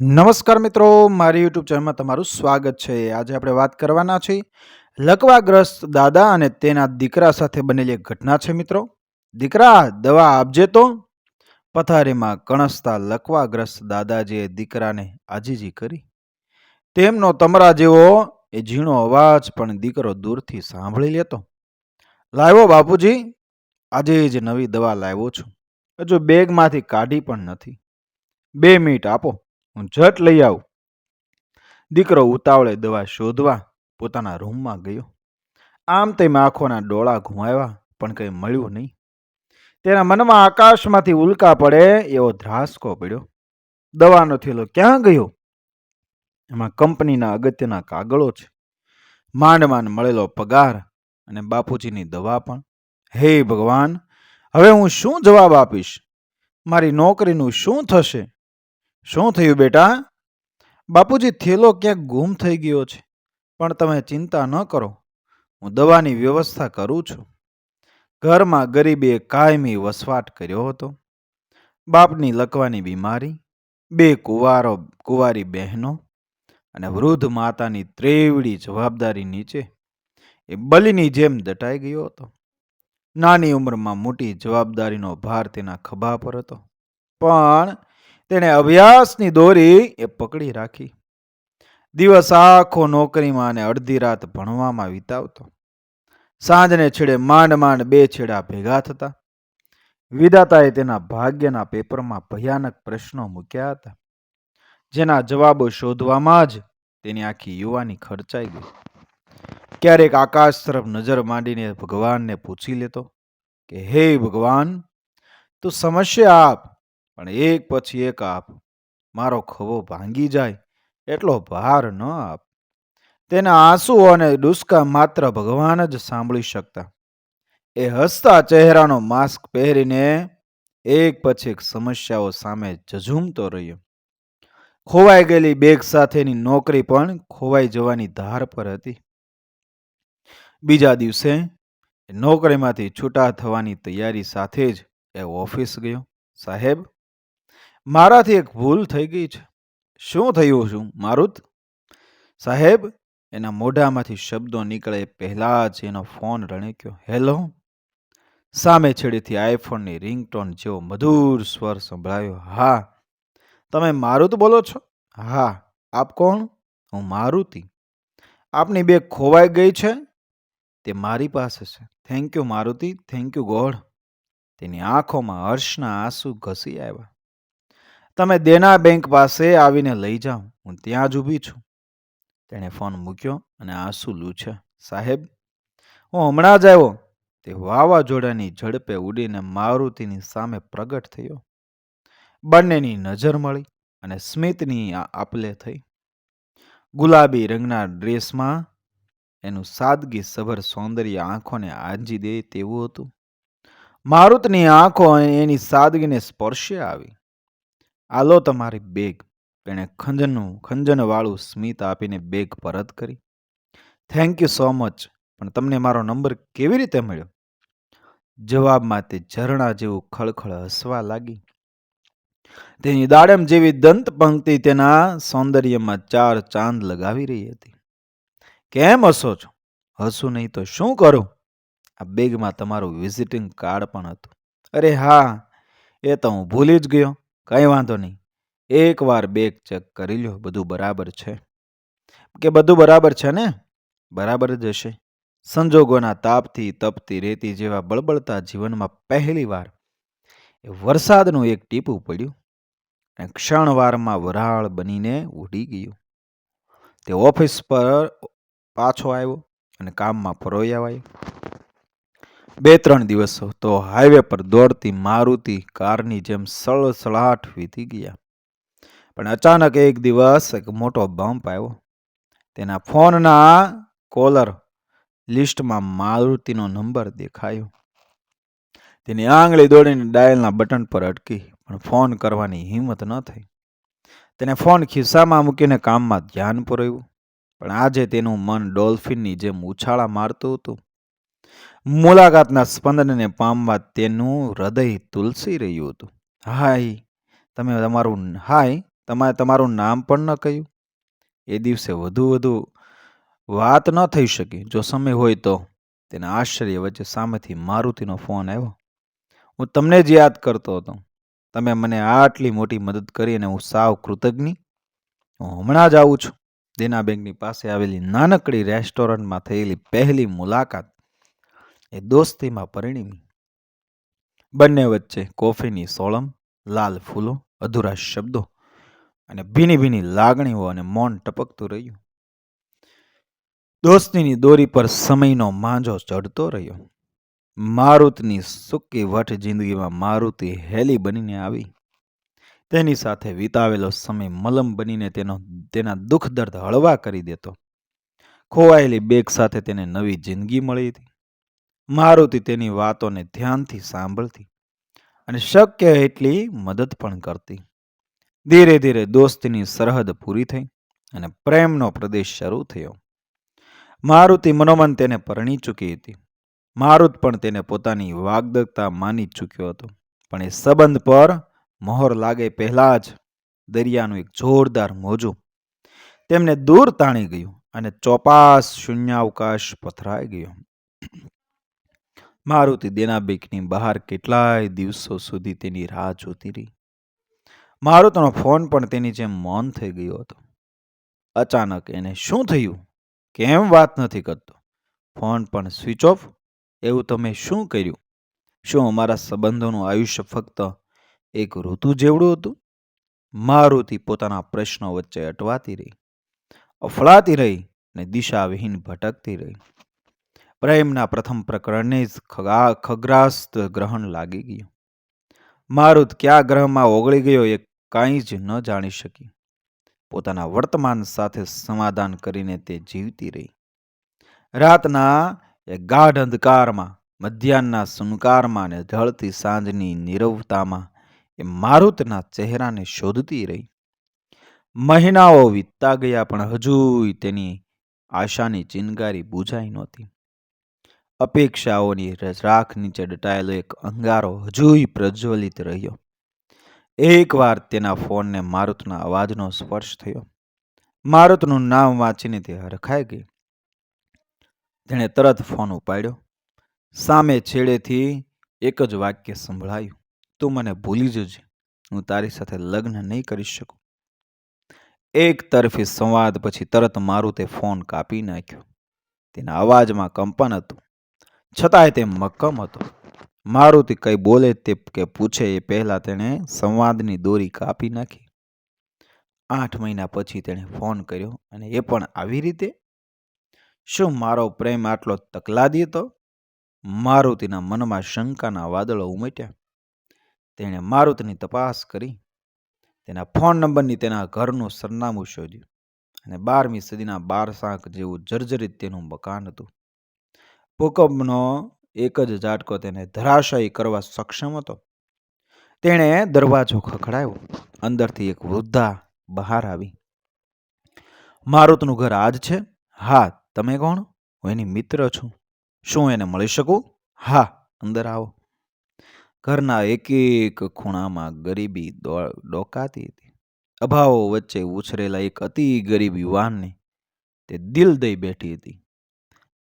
નમસ્કાર મિત્રો, મારી યુટ્યુબ ચેનલમાં તમારું સ્વાગત છે. આજે આપણે વાત કરવાના છીએ, લકવાગ્રસ્ત દાદા અને તેના દીકરા સાથે બનેલી એક ઘટના છે મિત્રો. દીકરા, દવા આપજે તો. પથારીમાં કણસતા લકવાગ્રસ્ત દાદાજીએ દીકરાને આજીજી કરી. તેમનો તમરા જેવો એ ઝીણો અવાજ પણ દીકરો દૂરથી સાંભળી લેતો. લાવ્યો બાપુજી, આજે જ નવી દવા લાવ્યો છું. હજુ બેગમાંથી કાઢી પણ નથી. બે મિનિટ આપો. હું ઝટ લઈ આવું. દીકરો ઉતાવળે દવા શોધવા પોતાના રૂમમાં ગયો. આમ તેમ આંખોના ડોળા ઘુમાવ્યા, પણ કંઈ મળ્યું નહીં. તેના મનમાં આકાશમાંથી ઉલ્કા પડે એવો ધ્રાસકો પડ્યો. દવાનો થેલો ક્યાં ગયો? એમાં કંપનીના અગત્યના કાગળો છે. માંડ માંડ મળેલો પગાર અને બાપુજીની દવા પણ. હે ભગવાન, હવે હું શું જવાબ આપીશ? મારી નોકરીનું શું થશે? શું થયું બેટા? બાપુજી, થેલો ક્યાંક ગુમ થઈ ગયો છે, પણ તમે ચિંતા ન કરો. હું દવાની વ્યવસ્થા કરું છું. ઘરમાં ગરીબીએ કાયમી વસવાટ કર્યો હતો. બાપની લકવાની બીમારી, બે કુવારો, કુંવારી બહેનો અને વૃદ્ધ માતાની ત્રેવડી જવાબદારી નીચે એ બલીની જેમ દટાઈ ગયો હતો. નાની ઉંમરમાં મોટી જવાબદારીનો ભાર તેના ખભા પર હતો. પણ તેણે અભ્યાસની દોરી એ પકડી રાખી. દિવસ આખો નોકરીમાં અને અડધી રાત ભણવામાં વિતાવતો. સાંજને છેડે માંડ માંડ બે છેડા ભેગા થતા. વિધાતાએ તેના ભાગ્યના પેપરમાં ભયાનક પ્રશ્નો મૂક્યા હતા. જેના જવાબો શોધવામાં જ તેની આખી યુવાની ખર્ચાઈ ગઈ. ક્યારેક આકાશ તરફ નજર માંડીને ભગવાનને પૂછી લેતો કે, હે ભગવાન, તું સમસ્યા આપ પણ એક પછી એક આપ. મારો ખભો ભાંગી જાય, એટલો ભાર ન આપ. તેના આંસુ અને ડુસકા માત્ર ભગવાન જ સાંભળી શકતા. એ હસતા ચહેરાનો માસ્ક પહેરીને એક પછી એક સમસ્યાઓ સામે ઝઝૂમતો રહ્યો. ખોવાઈ ગયેલી બેગ સાથેની નોકરી પણ ખોવાઈ જવાની ધાર પર હતી. બીજા દિવસે નોકરીમાંથી છૂટા થવાની તૈયારી સાથે જ એ ઓફિસ ગયો. સાહેબ મારાથી એક ભૂલ થઈ ગઈ છે. શું થયું છું, મારુત? સાહેબ, એના મોઢામાંથી શબ્દો નીકળે પહેલાં જ એનો ફોન રણક્યો હેલો? સામે છેડેથી આઈફોનની રિંગટોન જેવો મધુર સ્વર સંભળાયો. હા. તમે મારુત બોલો છો? હા. આપ કોણ? હું મારુતિ. આપની બેગ ખોવાઈ ગઈ છે? તે મારી પાસે છે. Thank you Maruti, thank you God તેની આંખોમાં હર્ષના આંસુ ઘસી આવ્યા. તમે દેના બેંક પાસે આવીને લઈ જાઓ, હું ત્યાં જ ઊભી છું. તેણે ફોન મૂક્યો અને આંસુ લૂછ્યા સાહેબ, હું હમણાં જ આવ્યો. તે વાવાઝોડાની ઝડપે ઉડીને મારુતિની સામે પ્રગટ થયો. બંનેની નજર મળી અને સ્મિતની આપલે થઈ. ગુલાબી રંગના ડ્રેસમાં એનું સાદગી સભર સૌંદર્ય આંખોને આંજી દે તેવું હતું. મારુતની આંખો એની સાદગીને સ્પર્શે આવી. આલો તમારી બેગ. તેણે ખંજનનું ખંજનવાળું સ્મિત આપીને બેગ પરત કરી. થેન્ક યુ સો મચ પણ તમને મારો નંબર કેવી રીતે મળ્યો? જવાબમાં તે ઝરણા જેવું ખળખળ હસવા લાગી. તેની દાડમ જેવી દંત પંક્તિ તેના સૌંદર્યમાં ચાર ચાંદ લગાવી રહી હતી. કેમ હસો છો? હસું નહીં તો શું કરું? આ બેગમાં તમારું વિઝિટિંગ કાર્ડ પણ હતું. અરે હા, એ તો હું ભૂલી જ ગયો. કંઈ વાંધો નહીં. એકવાર બેગ ચેક કરી લ્યો, બધું બરાબર છે. કે બધું બરાબર છે ને? બરાબર જ હશે. સંજોગોના તાપથી તપતી રેતી જેવા બળબળતા જીવનમાં પહેલી વાર એ વરસાદનું એક ટીપું પડ્યું અને ક્ષણવારમાં વરાળ બનીને ઉડી ગયું. તે ઓફિસ પર પાછો આવ્યો અને કામમાં ફરોઈ આવ્યો. બે ત્રણ દિવસ તો હાઈવે પર દોડતી મારુતિ કારની જેમ સળસળાટ વીતી ગયા. પણ અચાનક એક દિવસ એક મોટો બમ્પ આવ્યો. તેના ફોનના કોલર લિસ્ટમાં મારુતિનો નંબર દેખાયો. તેની આંગળી દોડીને ડાયલના બટન પર અટકી, પણ ફોન કરવાની હિંમત ન થઈ. તેને ફોન ખિસ્સામાં મૂકીને કામમાં ધ્યાન પુરાવ્યું પણ આજે તેનું મન ડોલ્ફિનની જેમ ઉછાળા મારતું હતું. મુલાકાતના સ્પંદનને પામવા તેનું હૃદય તુલસી રહ્યું હતું. હાય, તમે તમારું હાય તમારે તમારું નામ પણ ન કહ્યું? એ દિવસે વધુ વધુ વાત ન થઈ શકી. જો સમય હોય તો. તેના આશ્ચર્ય વચ્ચે સામેથી મારુતિનો ફોન આવ્યો. હું તમને જ યાદ કરતો હતો. તમે મને આટલી મોટી મદદ કરી અને હું સાવ કૃતજ્ઞ. હું હમણાં જ આવું છું. દેના બેંકની પાસે આવેલી નાનકડી રેસ્ટોરન્ટમાં થયેલી પહેલી મુલાકાત એ દોસ્તીમાં પરિણમી. બંને વચ્ચે કોફીની સોળમ, લાલ ફૂલો, અધૂરા શબ્દો અને ભીની ભીની લાગણીઓ અને મૌન ટપકતું રહ્યું. દોસ્તીની દોરી પર સમયનો માંજો ચડતો રહ્યો. મારુતની સૂકી વઠ જિંદગીમાં મારુતિ હેલી બનીને આવી. તેની સાથે વિતાવેલો સમય મલમ બનીને તેનો, તેના દુઃખ દર્દ હળવા કરી દેતો. ખોવાયેલી બેગ સાથે તેને નવી જિંદગી મળી હતી. મારુતિ તેની વાતોને ધ્યાનથી સાંભળતી અને શક્ય એટલી મદદ પણ કરતી. ધીરે ધીરે દોસ્તીની સરહદ પૂરી થઈ અને પ્રેમનો પ્રદેશ શરૂ થયો. મારુતિ મનોમન તેને પરણી ચૂકી હતી. મારુત પણ તેને પોતાની વાગદત્તા માની ચૂક્યો હતો. પણ એ સંબંધ પર મહોર લાગે પહેલાં જ દરિયાનું એક જોરદાર મોજું તેમને દૂર તાણી ગયું અને ચોપાસ શૂન્યાવકાશ પથરાઈ ગયો. મારુતિ દેનાબેકની બહાર કેટલાય દિવસો સુધી તેની રાહ જોતી રહી. મારુતનો ફોન પણ તેની જેમ મૌન થઈ ગયો હતો. અચાનક એને શું થયું? કેમ વાત નથી કરતો? ફોન પણ સ્વિચ ઓફ? એવું તમે શું કર્યું? શું અમારા સંબંધોનું આયુષ્ય ફક્ત એક ઋતુ જેવડું હતું? મારુતિ પોતાના પ્રશ્નો વચ્ચે અટવાતી રહી. અફળાતી રહી અને દિશાવિહીન ભટકતી રહી. પ્રેમના પ્રથમ પ્રકરણને જ ખગા, ખગ્રાસ્ત ગ્રહણ લાગી ગયું. મારુત કયા ગ્રહમાં ઓગળી ગયો એ કાંઈ જ ન જાણી શકી. પોતાના વર્તમાન સાથે સમાધાન કરીને તે જીવતી રહી. રાતના એ ગાઢ અંધકારમાં, મધ્યાહનના સુનકારમાં અને ઢળતી સાંજની નિરવતામાં એ મારુતના ચહેરાને શોધતી રહી. મહિનાઓ વીતતા ગયા પણ હજુય તેની આશાની ચિનગારી બુજાઈ નહોતી. અપેક્ષાઓની રાખ નીચે દટાયેલો એક અંગારો હજુય પ્રજ્વલિત રહ્યો. એકવાર તેના ફોનને મારુતના અવાજનો સ્પર્શ થયો. મારુતનું નામ વાંચીને તે હરખાઈ ગઈ. તેણે તરત ફોન ઉપાડ્યો. સામે છેડેથી એક જ વાક્ય સંભળાયું. તું મને ભૂલી જજે. હું તારી સાથે લગ્ન નહીં કરી શકું. એક તરફી સંવાદ પછી તરત મારું તે ફોન કાપી નાખ્યો. તેના અવાજમાં કંપન હતું. છતાંય તે મક્કમ હતો. મારુતિ કંઈ બોલે તે કે પૂછે એ પહેલાં તેણે સંવાદની દોરી કાપી નાખી. આઠ મહિના પછી તેણે ફોન કર્યો અને એ પણ આવી રીતે? શું મારો પ્રેમ આટલો તકલાદી હતો? મારુતિના મનમાં શંકાના વાદળો ઉમટ્યા. તેણે મારુતિની તપાસ કરી. તેના ફોન નંબરની તેના ઘરનું સરનામું શોધ્યું અને બારમી સદીના બારસાંક જેવું જર્જરિત તેનું મકાન હતું. ભૂકંપનો એક જ ઝાટકો તેને ધરાશયી કરવા સક્ષમ હતો. તેણે દરવાજો ખખડાયો. અંદરથી એક વૃદ્ધા બહાર આવી. મારુતનું ઘર આજ છે? હા, તમે કોણ? હું એની મિત્ર છું. શું એને મળી શકું? હા, અંદર આવો. ઘરના એક એક ખૂણામાં ગરીબી ડોકાતી હતી. અભાવો વચ્ચે ઉછરેલા એક અતિ ગરીબ યુવાનને તે દિલ દઈ બેઠી હતી.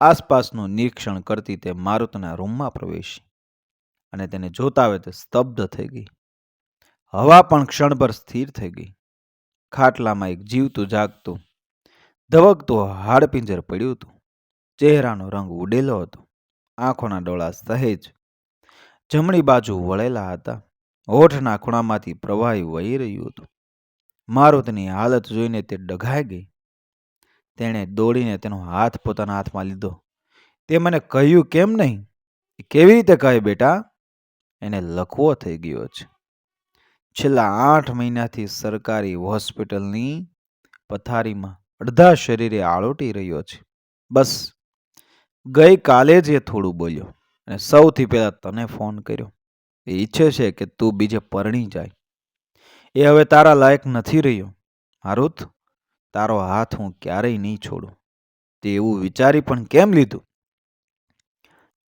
આસપાસનું નિરીક્ષણ કરતી તે મારુતના રૂમમાં પ્રવેશી અને તેને જોતા આવે તે સ્તબ્ધ થઈ ગઈ. હવા પણ ક્ષણભર સ્થિર થઈ ગઈ. ખાટલામાં એક જીવતું જાગતું, ધવકતું હાડપિંજર પડ્યું હતું. ચહેરાનો રંગ ઉડેલો હતો. આંખોના ડોળા સહેજ જમણી બાજુ વળેલા હતા. હોઠના ખૂણામાંથી પ્રવાહી વહી રહ્યું હતું. મારુતની હાલત જોઈને તે ડઘાઈ ગઈ. તેણે દોડીને તેનો હાથ પોતાના હાથમાં લીધો. તે મને કહ્યું, કેમ નહીં? કેવી રીતે કહે બેટા? એને લખવો થઈ ગયો છે. છેલ્લા આઠ મહિનાથી સરકારી હોસ્પિટલની પથારીમાં અડધા શરીરે આળોટી રહ્યો છે. બસ, ગઈકાલે જ એ થોડું બોલ્યો અને સૌથી પહેલાં તને ફોન કર્યો. એ ઈચ્છે છે કે તું બીજે પરણી જાય. એ હવે તારા લાયક નથી રહ્યો. મારુત તારો હાથ હું ક્યારેય નહીં છોડું. તે એવું વિચારી પણ કેમ લીધું?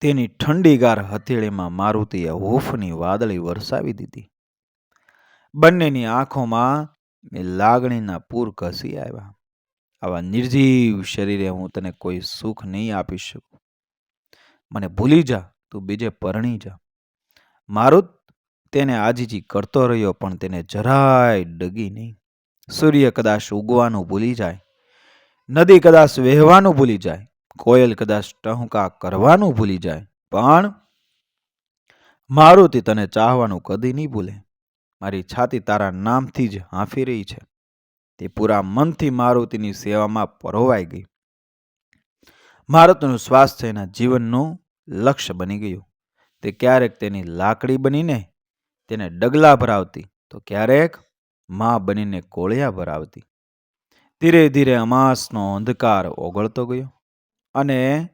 તેની ઠંડીગાર હથેળીમાં મારુતિએ હૂફની વાદળી વરસાવી દીધી. બંનેની આંખોમાં લાગણીના પૂર ઘસી આવ્યા. આવા નિર્જીવ શરીરે હું તને કોઈ સુખ નહીં આપી શકું. મને ભૂલી જા, તું બીજે પરણી જા. મારુત તેને આજીજી કરતો રહ્યો પણ તેને જરાય ડગી નહીં. સૂર્ય કદાચ ઉગવાનું ભૂલી જાય, નદી કદાચ વહેવાનું ભૂલી જાય, કોયલ કદાચ ટહુકા કરવાનું ભૂલી જાય, પણ મારુતિ તને ચાહવાનું કદી નહીં ભૂલે. મારી છાતી તારા નામથી જ હાંફી રહી છે. તે પૂરા મનથી મારુતિની સેવામાં પરોવાઈ ગઈ. મારુતિનું સ્વાસ્થ્ય એના જીવનનું લક્ષ્ય બની ગયું. તે ક્યારેક તેની લાકડી બનીને તેને ડગલા ભરાવતી તો ક્યારેક મા બનીને કોળિયા ભરાવતી. ધીરે ધીરે અમાસનો અંધકાર ઓગળતો ગયો અને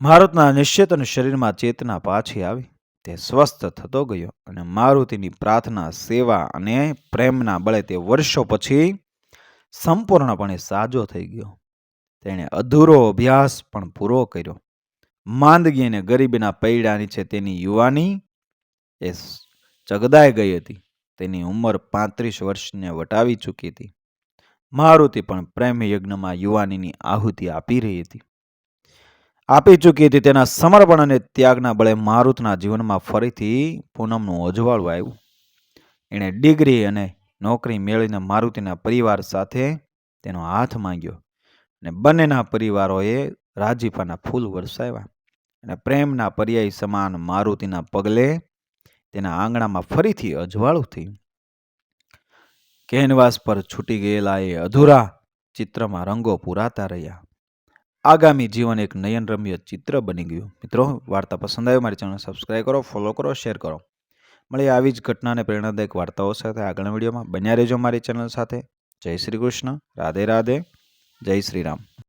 મારુતના નિશ્ચેતન શરીરમાં ચેતના પાછી આવી. તે સ્વસ્થ થતો ગયો અને મારુતિની પ્રાર્થના, સેવા અને પ્રેમના બળે તે વર્ષો પછી સંપૂર્ણપણે સાજો થઈ ગયો. તેણે અધૂરો અભ્યાસ પણ પૂરો કર્યો. માંદગી અને ગરીબીના પૈડા નીચે તેની યુવાની એ ચગદાઈ ગઈ હતી. તેની ઉંમર પાંત્રીસ વર્ષને વટાવી ચૂકી હતી. મારુતિ પણ પ્રેમ યજ્ઞમાં યુવાનીની આહુતિ આપી રહી હતી. આપી ચૂકી હતી તેના સમર્પણ અને ત્યાગના બળે મારુતના જીવનમાં ફરીથી પૂનમનું અજવાળું આવ્યું એણે ડિગ્રી અને નોકરી મેળવીને મારુતિના પરિવાર સાથે તેનો હાથ માંગ્યો અને બંનેના પરિવારોએ રાજીપાના ફૂલ વરસાવ્યા અને પ્રેમના પર્યાય સમાન મારુતિના પગલે તેના આંગણામાં ફરીથી અજવાળું થયું. કેનવાસ પર છૂટી ગયેલા એ અધૂરા ચિત્રમાં રંગો પૂરાતા રહ્યા. આગામી જીવન એક નયનરમ્ય ચિત્ર બની ગયું. મિત્રો, વાર્તા પસંદ આવી મારી ચેનલ સબસ્ક્રાઈબ કરો ફોલો કરો શેર કરો. મળી આવી જ ઘટના અને પ્રેરણાદાયક વાર્તાઓ સાથે આગળના વિડીયોમાં. બન્યા રહેજો મારી ચેનલ સાથે. જય શ્રી કૃષ્ણ. રાધે રાધે. જય શ્રી રામ.